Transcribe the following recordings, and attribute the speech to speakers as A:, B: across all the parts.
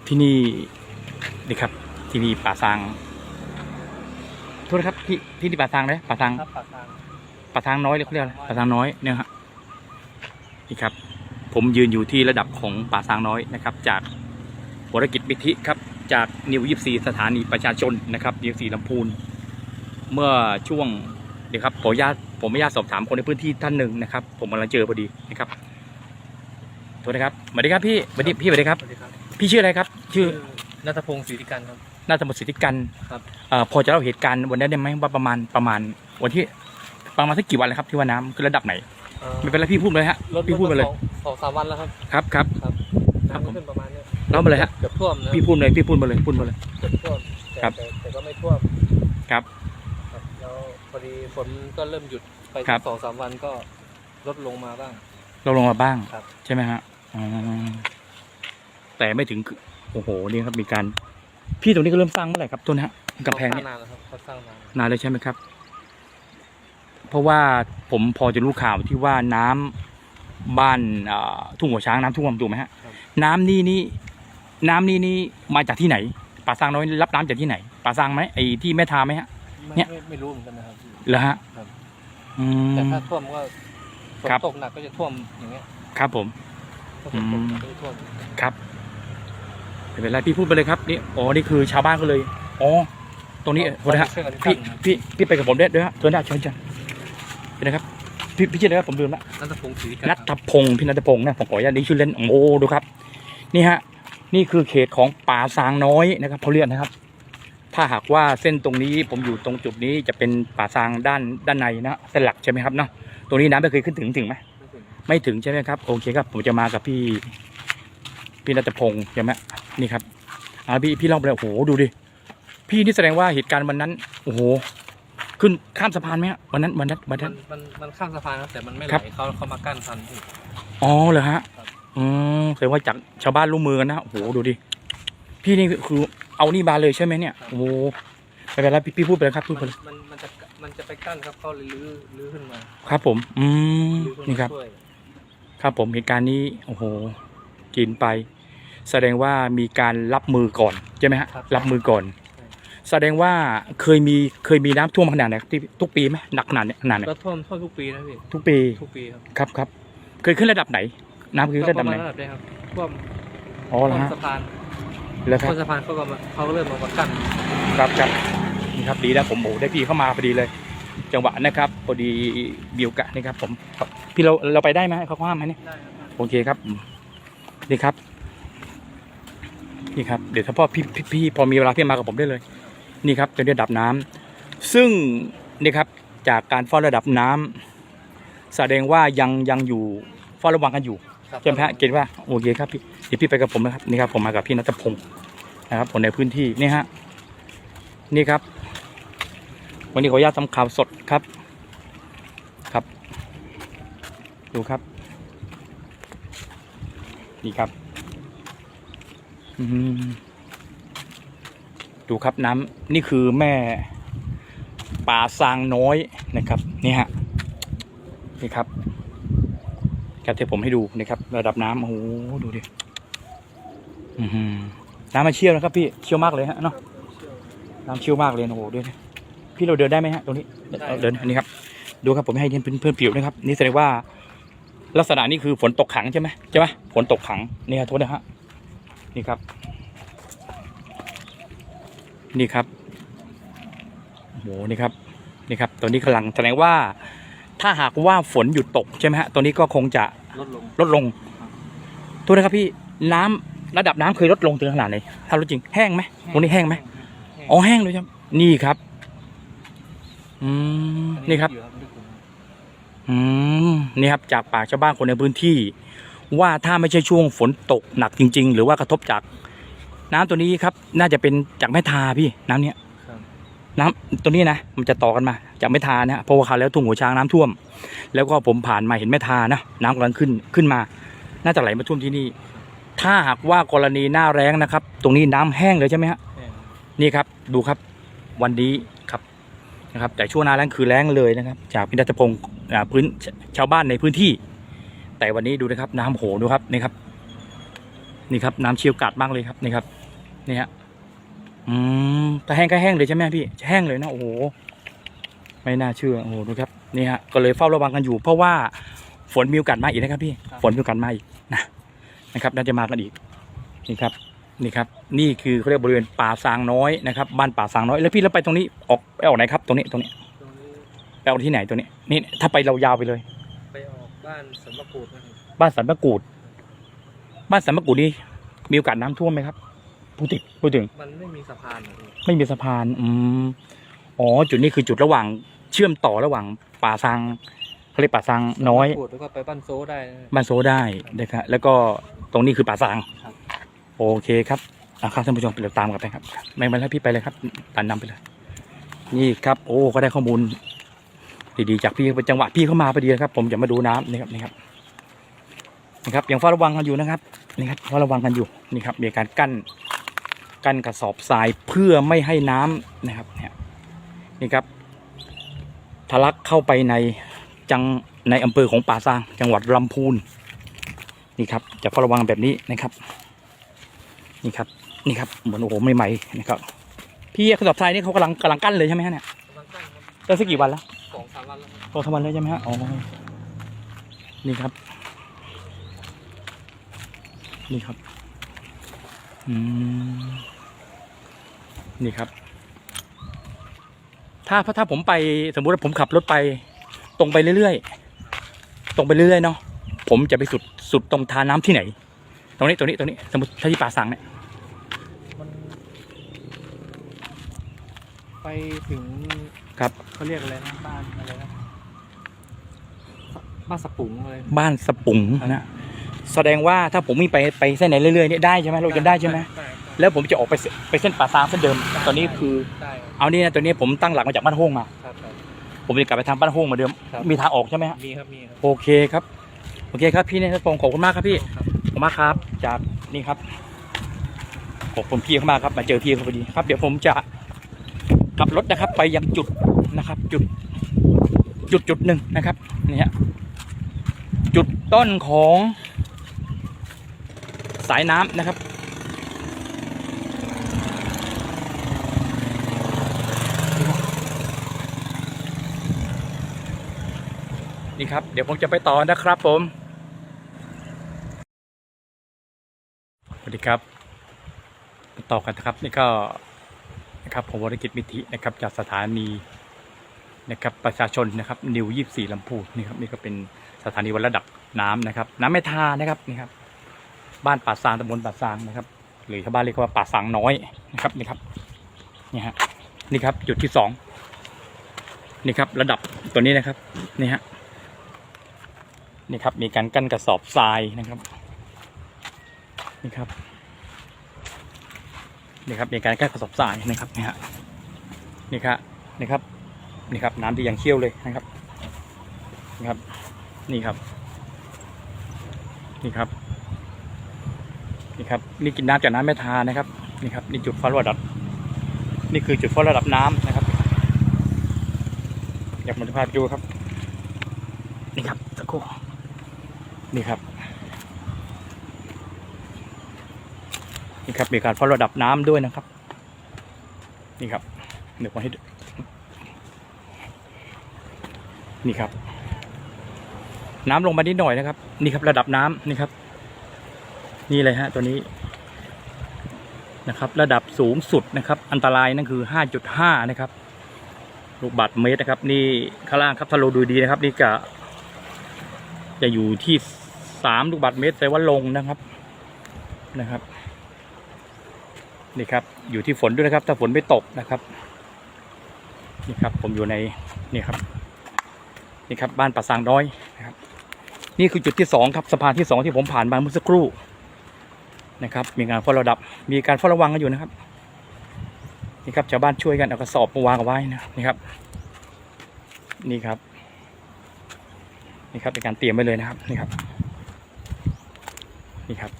A: นะครับที่นี่นี่ครับ ที่นี่ป่าซางโทษนะครับที่ที่นี่ป่าซางเลยป่าซาง
B: ครับปากทาง
A: ป่าซางน้อยเลยเขาเรียกอะไรป่าซางน้อยเนี่ยฮะนี่ครับ ผมยืนอยู่ที่ระดับของป่าซางน้อยนะครับ จากวรกิจบิธิครับ จากนิวยิบซีสถานีประชาชนนะครับนิวซีลำพูน เมื่อช่วงเดี๋ยวครับขออนุญาตผมไม่ญาตสอบถามคนในพื้นที่ท่านหนึ่งนะครับ ผมกำลังเจอพอดีนะครับโทษนะครับสวัสดีครับพี่สวัสดีพี่สวัสดีครับ
B: สวัสดีครับ
A: พี่ชื่ออะไรครับ ชื่อ
B: นัทพงศ์ศรีธิกันครับ
A: นาฏมสิทธิกัน
B: ครับ
A: เอ่อพอจะเล่าเหตุการณ์วันนั้นได้ไหมว่าประมาณประมาณวันที่ประมาณสักกี่วันแล้วครับที่ว่าน้ำคือระดับไหน
B: เอ่อ
A: ไม่เป็นไรพี่พูดเลยฮะ
B: รถ
A: พี่พูดมาเลย
B: สองสองสามวันแล้วครับ
A: ครับครับ
B: ครับ
A: ครับ
B: น้ำ
A: ผม
B: ขึ้นประมาณเนี้ย
A: เล่ามาเลยฮะ
B: เกือบท่วมนะ
A: พี่พูดเลยพี่พูดมาเลยพูดมาเลย
B: เกือบท่วมแต่
A: ครับ
B: แต่แต่ก็ไม่ท่วม
A: ครับ
B: ครับแล้วพอดีฝนก็เริ่มหยุดไป
A: ครับ
B: สองสามวันก็ลดลงมาบ้าง
A: เราลงมาบ้าง
B: ครับ
A: ใช่ไหมฮะอ๋อ แต่ไม่ถึงคือโอ้โหนี่ครับมีการ พี่ตรงนี้ก็เริ่มสร้างเมื่อไหร่ครับต้นฮะกำแพง
B: เขาส
A: เนี่ย
B: ร้างนานแล้วครับเขาสร้างนาน
A: นานเลยใช่ไหมครับ เพราะว่าผมพอจะรู้ข่าวที่ว่าน้ำบ้านเอ่อทุ่งหัวช้างน้ำท่วมถูกไหมฮะ น้ำนี่นี่น้ำนี่นี่มาจากที่ไหนป่าซางน้อยรับน้ำจากที่ไหนป่าซางไหมไอ้ที่แม่ทาไหมฮะ
B: ไม่
A: เนี่ย
B: ไม่ไม่รู้เหมือนกันนะครับพี่
A: เหรอฮะ
B: ครับ
A: อืม
B: แต่ถ้าท่วมก็ฝน
A: ครับ
B: ตกหนักก็จะท่วมอย่างเงี้ย
A: ครับผม
B: ถ้าฝนตกหนักก็จะท่วม
A: ครับ ไม่เป็นไรพี่พูดไปเลยครับนี่อ๋อนี่คือชาวบ้านก็เลยอ๋อตรงนี้โทษนะฮะ
B: ช่วยกัน
A: พี่
B: กั้นครับ
A: พี่พี่ไปกับผมได้ด้วยฮะเชิญนะเชิญเชิญเป็นนะครับพี่พี่ชื่ออะไรครับผมลืมละ
B: นัทพงศ์ศรีธิกัน
A: นัทพงศ์พี่นัทพงศ์นะผมขออนุญาตนี้ชื่อเล่นโอ้ดูครับ นี่ฮะนี่คือเขตของป่าซางน้อยนะครับเขาเรียกนะครับ ถ้าหากว่าเส้นตรงนี้ผมอยู่ตรงจุดนี้จะเป็นป่าซางด้านด้านในนะเส้นหลักใช่ไหมครับเนาะตรงนี้น้ำไม่เคยขึ้นถึงถึงไหม
B: ไม่ถึง
A: ไม่ถึงใช่ไหมครับโอเคครับผมจะมากับพี่ พี่นัทพงศ์ใช่ไหมนี่ครับอ่าพี่พี่เล่าไปเลยโอ้โหดูดิพี่นี่แสดงว่าเหตุการณ์วันนั้นโอ้โหขึ้นข้ามสะพานไหมฮะวันนั้นวันนั้นวัน
B: มั
A: นั้น
B: น มันมันข้ามสะพานครับแต่มันไม่ไห
A: ครั
B: ล
A: บ
B: เขาเขามากั้นทันพี่
A: อ๋อเหรอฮะ
B: ครับ
A: อืมแสดงว่าจากชาวบ้านร่วมมือกันนะโอ้โหดูดิพี่นี่คือเอานี่มาเลยใช่ไหมเนี่ยโอ้โหไม่เป็นไรพี่พี่พูดไปเลยครับพูดไป
B: มัน
A: เลย
B: มันมันจะมันจะไปกั้นครับเขาเลยลื้อลื้อขึ้นมา
A: ครับ ผม อืม
B: ลื้อขึ้น
A: นี่ค
B: มา
A: รับ
B: ช่วย
A: ครับผมเหตุการณ์นี้โอ้โห กินไป แสดงว่ามีการรับมือก่อนใช่ไหมฮะรับมือก่อน แสดงว่าเคยมีเคยมีน้ำท่วมขนาดไหนครับที่ทุกปีไหมหนักขนาดเนี้ยขนาดไหน
B: ก็ท่วมท่วมทุกปีนะพี่
A: ทุกปี
B: ทุกปีครับ
A: ครับครับเคยขึ้นระดับไหน น้ำเคยขึ้น
B: ก็
A: ระ
B: ป
A: ดับ
B: ระ
A: ไห
B: มานณระดับได้ครับท่วม
A: อ๋อ
B: ท่
A: เหร
B: ว
A: อ
B: ม
A: ฮะ
B: สะพาน
A: แล้วค
B: ท่
A: รั
B: ว
A: บ
B: มสะพานเขาก็มาเขาก็เริ่มมามากั้น
A: ครับครับนี่ครับดีแล้วผมโอ้ได้พี่เข้ามาพอดีเลย จังหวะนะครับพอดีบิวกะนี่ครับผมครับพี่เราเราไปได้ไหมเขาห้ามไหมเนี่ย
B: ได้ครับ
A: โอเคครับอืม นี่ครับ นี่ครับเดี๋ยวถ้าพ่อพี่พี่พี่พอมีเวลาพี่มากับผมได้เลย นี่ครับจะระดับน้ำซึ่งนี่ครับจากการเฝ้าระดับน้ำแสดงว่ายังยังอยู่เฝ้าระวังกันอยู่
B: ครับ
A: ใช่ไหมฮะเกณฑ์ว่าโอเคครับพี่เดี๋ยวพี่ไปกับผมนะครับนี่ครับผมมากับพี่นัทพงศ์นะครับผมในพื้นที่นี่ฮะนี่ครับ วันนี้ขออนุญาตทำข่าวสดครับครับ ดูครับ นี่ครับอืมดูครับน้ำนี่คือแม่ป่าซางน้อยนะครับ นี่ฮะนี่ครับครับที่ผมให้ดูนะครับ ระดับน้ำโอ้โหดูดิอื้อหือน้ำมันเชี่ยวนะครับพี่เชี่ยวมากเลยฮะเนาะน้ำเชี่ยวมากเลยนะโอ้โหด้วยพี่เราเดินได้ไหมฮะตรงนี้เอาเดินอันนี้ครับ ดูครับผมให้เห็นเพื่อนๆผิวนะครับ นี่แสดงว่า ลักษณะนี้คือฝนตกขังใช่ไหมใช่ไหมฝนตกขังนี่ครับโทษนะฮะนี่ครับ นี่ครับโอ้โหนี่ครับนี่ครับตอนนี้กำลังแสดงว่า ถ้าหากว่าฝนหยุดตกใช่ไหมฮะตอนนี้ก็คงจะ
B: ลดลง
A: ลดลงโทษนะครับพี่น้ำระดับน้ำเคยลดลงถึงขนาดไหนถ้ารู้จริงแห้งไหมตรงนี้แห้งไหมอ๋อแห้งเลยใช่ไหมนี่ครับ อืมนี่ครับ
B: อยู่ลึกอยู่
A: อืมนี่ครับจากปากชาวบ้านคนในพื้นที่ ว่าถ้าไม่ใช่ช่วงฝนตกหนักจริง ๆ หรือว่ากระทบจาก น้ำตัวนี้ครับ น่าจะเป็นจากแม่ทาพี่น้ำเนี้ย
B: ครับ
A: น้ำตัวนี้นะมันจะต่อกันมา จากแม่ทานะฮะเพราะว่าคราวแล้วทุ่งหัวช้างน้ำท่วม แล้วก็ผมผ่านมาเห็นแม่ทานะน้ำกำลังขึ้นขึ้นมา น่าจะไหลมาท่วมที่นี่ ถ้าหากว่ากรณีหน้าแรงนะครับ ตรงนี้น้ำแห้งเลยใช่ไหมฮะ
B: แห้ง
A: นี่ครับดูครับ วันนี้ครับ นะครับแต่ช่วงหน้าแรงคือแรงเลยนะครับ จากพินัทพงศ์อ่าพื้นชชาวบ้านในพื้นที่ แต่วันนี้ดูนะครับน้ำโหดูครับนี่ครับ นี่ครับน้ำเชี่ยวกาดมากเลยครับนี่ครับนี่ฮะอืมแต่แห้งก็แห้งเลยใช่ไหมพี่แห้งเลยนะโอ้โหไม่น่าเชื่อโอ้โหดูครับนี่ฮะก็เลยเฝ้าระวังกันอยู่ เพราะว่าฝนมีโอกาสมาอีกนะครับพี่ฝนมีโอกาสมาอีกนะนะครับน่าจะมากันอีกนี่ครับ นี่ครับนี่คือเขาเรียกบริเวณป่าซางน้อยนะครับบ้านป่าซางน้อยแล้วพี่แล้วไปตรงนี้ออกไปออกไหนครับตรงนี้ตรงนี้
B: ตรงนี้
A: ไปออกที่ไหนตรงนี้นี่ถ้าไปเรายาวไปเลย
B: ไปออกบ้านสันมะกรูดนะครับ
A: บ้านสันมะกรูดบ้านสันมะกรูดนี่มีโอกาสน้ำท่วมไหมครับพูดถึงพูดถึง
B: มันไม่มีสะพานนะพี่
A: ไม่มีสะพานอืมอ๋อจุดนี้คือจุดระหว่างเชื่อมต่อระหว่างป่าซางเขาเรียกป่าซางน้อย
B: สัมมะกรูดแล้วก็ไปบ้านโซได้นะ
A: บ้านโซได้นะครับแล้วก็ตรงนี้คือป่าซาง
B: ครับ
A: โอเคครับอะครับท่านผู้ชมไปเราตามกันไปครับ ไม่เป็นไรพี่ไปเลยครับตันนำไปเลย นี่ครับ โอ้ก็ได้ข้อมูล ดีๆจากพี่เป็นจังหวะพี่เข้ามาพอดีครับ ผมจะมาดูน้ำนี่ครับนี่ครับนี่ครับยังเฝ้าระวังกันอยู่นะครับนี่ครับเฝ้าระวังกันอยู่นี่ครับมีการกั้นกั้นกระสอบทรายเพื่อไม่ให้น้ำนะครับเนี่ยนี่ครับทะลักเข้าไปในจังในอำเภอของป่าซาง จังหวัดลำพูนนี่ครับจะเฝ้าระวังแบบนี้นะครับ นี่ครับนี่ครับเหมือนโอ้โหใหม่ๆนะครับพี่กระสอบทรายนี่เขากำลังกำลังกั้นเลยใช่ไหมฮะเนี่ย
B: กำลังตั้งครับ
A: ได้สักกี่วันแล้ว
B: สองสามวันแล้วครับ
A: โตทำวันเลยใช่ไหมฮะอ๋อนี่ครับ นี่ครับอืมนี่ครับ ถ้าถ้าผมไปสมมุติว่าผมขับรถไป ตรงไปเรื่อยๆ ตรงไปเรื่อยๆเนาะผมจะไปสุดสุดตรงทาน้ำที่ไหน ตรงนี้ตรงนี้ตรงนี้สมมติถ้าที่ป่าสังเนี่ย
B: มันไปถึง
A: ครับ
B: เขาเรียกอะไรนะบ้านอะไรนะบ้านสปุงอะไร
A: บ้านสปุงนะแสดงว่าถ้าผมมีไปไปเส้นไหนเรื่อยๆเนี่ยได้ใช่ไหมเราจะได้ใช่ไหม
B: ได้
A: แล้วผมจะออกไปเสไปเส้นป่าซางเส้นเดิม ตอนนี้คือ
B: ได้ครับ
A: เอานี่นะตัวนี้ผมตั้งหลักมาจากบ้านโฮงมา
B: ครับครับ
A: ผมจะกลับไปทางบ้านโฮงเหมาเดิม
B: ครับ
A: มีทางออกใช่ไหมฮะ
B: มีครับมีครับ
A: โอเคครับโอเคครับพี่เนี่ยผมขอบคุณมากครับพี่
B: ครับ
A: ขอบคุณ มากครับ จากนี่ครับขอบคุณพี่เข้ามาครับ มาเจอพี่เขาพอดีครับ เดี๋ยวผมจะขับรถนะครับ ไปยังจุดนะครับ จุด จุดจุดหนึ่งนะครับนี่ฮะจุดต้นของสายน้ำนะครับนี่ครับ เดี๋ยวผมจะไปต่อนะครับผม วัสดีครับต่อกันนะครับนี่ก็นะครับผมวรกิจมิธินะครับจากสถานีนะครับประชาชนนะครับนิวยี่สี่ลำพูนี่ครับนี่ก็เป็นสถานีวัดระดับน้ำนะครับ น้ำไม่ทานะครับนี่ครับ บ้านป่าซางตำบลป่าซางนะครับ หรือชาวบ้านเรียกว่าป่าซางน้อยนะครับนี่ครับนี่ฮะนี่ครับจุดที่สองนี่ครับระดับตัวนี้นะครับนี่ฮะนี่ครับมีการกั้นกระสอบทรายนะครับ นี่ครับนี่ครับมีการกั้นกระสอบทรายนะครับนี่ฮะนี่ครับนี่ครับนี่ครับ น้ำที่ยังเชี่ยวเลยนะครับนี่ครับ นี่ครับ นี่ครับ นี่ครับ นี่กินน้ำจากน้ำแม่ทานะครับ นี่ครับ นี่จุดเฝ้าระดับ นี่คือจุดเฝ้าระดับน้ำนะครับ อยากมาดูภาพดูครับ นี่ครับสักครู่นี่ครับ นี่ครับมีการเฝ้าระดับน้ำด้วยนะครับ นี่ครับ เดี๋ยวผมให้ดูนี่ครับ น้ำลงมานิดหน่อยนะครับ นี่ครับระดับน้ำนี่ครับ นี่เลยฮะตัวนี้นะครับ ระดับสูงสุดนะครับ อันตรายนั่นคือห้าจุดห้านะครับลูกบาทเมตรนะครับ นี่ข้างล่างครับถ้าเราดูดีนะครับ นี่จะจะอยู่ที่สามลูกบาศก์เมตรแต่ว่าลงนะครับนะครับ นี่ครับอยู่ที่ฝนด้วยนะครับ ถ้าฝนไม่ตกนะครับนี่ครับผมอยู่ในนี่ครับนี่ครับบ้านป่าซางน้อยนะครับ นี่คือจุดที่สองครับสะพานที่สองที่ผมผ่านมาเมื่อสักครู่นะครับ มีการเฝ้าระดับ มีการเฝ้าระวังกันอยู่นะครับนี่ครับชาวบ้านช่วยกันเอากระสอบมาวางเอาไว้นะนี่ครับ นี่ครับนี่ครับเป็นการเตรียมไว้เลยนะครับนี่ครับนี่ครับ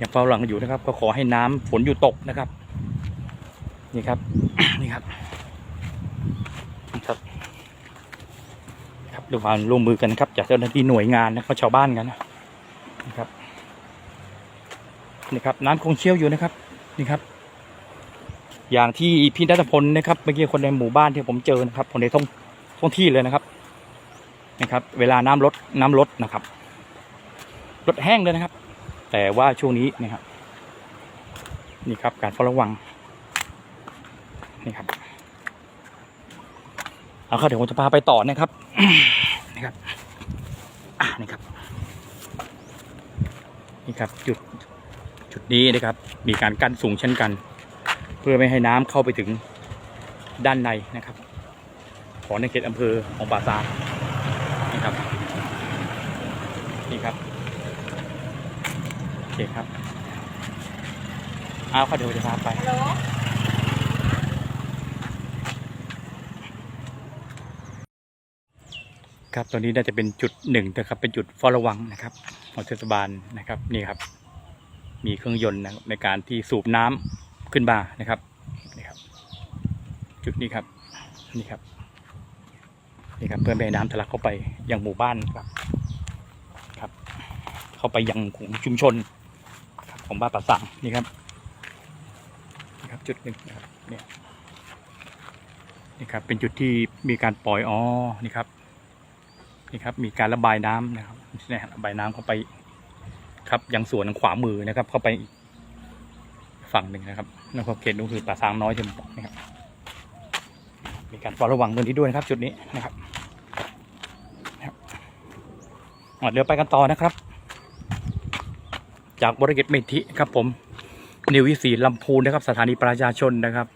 A: ยังเฝ้าหลังอยู่นะครับ ก็ขอให้น้ำฝนอยู่ตกนะครับ นี่ครับ นี่ครับครับครับดูความร่วมมือกันนะครับจากเจ้าหน้าที่หน่วยงานและก็ชาวบ้านกันนะนะครับนี่ครับ น้ำคงเชี่ยวอยู่นะครับ นี่ครับ อย่างที่พี่นัทพลนะครับเมื่อกี้คนในหมู่บ้านที่ผมเจอนะครับ คนในท้องท้องที่เลยนะครับนะครับ เวลาน้ำลดน้ำลดนะครับลดแห้งเลยนะครับ แต่ว่าช่วงนี้นะครับนี่ครับการเฝ้าระวังนี่ครับเอาครับเดี๋ยวผมจะพาไปต่อนะครับนี่ครับอะนี่ครับนี่ครับจุดจุดนี้นะครับ มีการกั้นสูงเช่นกัน เพื่อไม่ให้น้ำเข้าไปถึงด้านในนะครับ ของในเขตอำเภอของป่าซางนี่ครับนี่ครับ เคครับเอาครับเดี๋ยวผมจะพาไปครับตอนนี้น่าจะเป็นจุดหนึ่งนะครับเป็นจุดเฝ้าระวังนะครับของเทศบาลนะครับนี่ครับ มีเครื่องยนต์นะครับในการที่สูบน้ำขึ้นมานะครับนี่ครับ จุดนี้ครับนี่ครับนี่ครับเพื่อไม่ให้น้ำทะลักเข้าไปยังหมู่บ้านครับครับ เข้าไปยังของชุมชนครับ ของบ้านป่าสังนี่ครับนี่ครับ จุดหนึ่งนะครับเนี่ยนี่ครับเป็นจุดที่มีการปล่อยอ๋อนี่ครับนี่ครับ มีการระบายน้ำนะครับนี่ฮะระบายน้ำเข้าไป ครับยังสวนทางขวามือนะครับ เข้าไปอีกฝั่งหนึ่งนะครับแล้วก็เขตนู้นคือป่าซางน้อยที่ผมบอกนะครับ มีการเฝ้าระวังตรงนี้ด้วยนะครับ จุดนี้นะครับนะครับอะเดี๋ยวไปกันต่อนะครับ จากบริเกตเมธิครับผมนิววิสีลำพูนนะครับ สถานีประชาชนนะครับ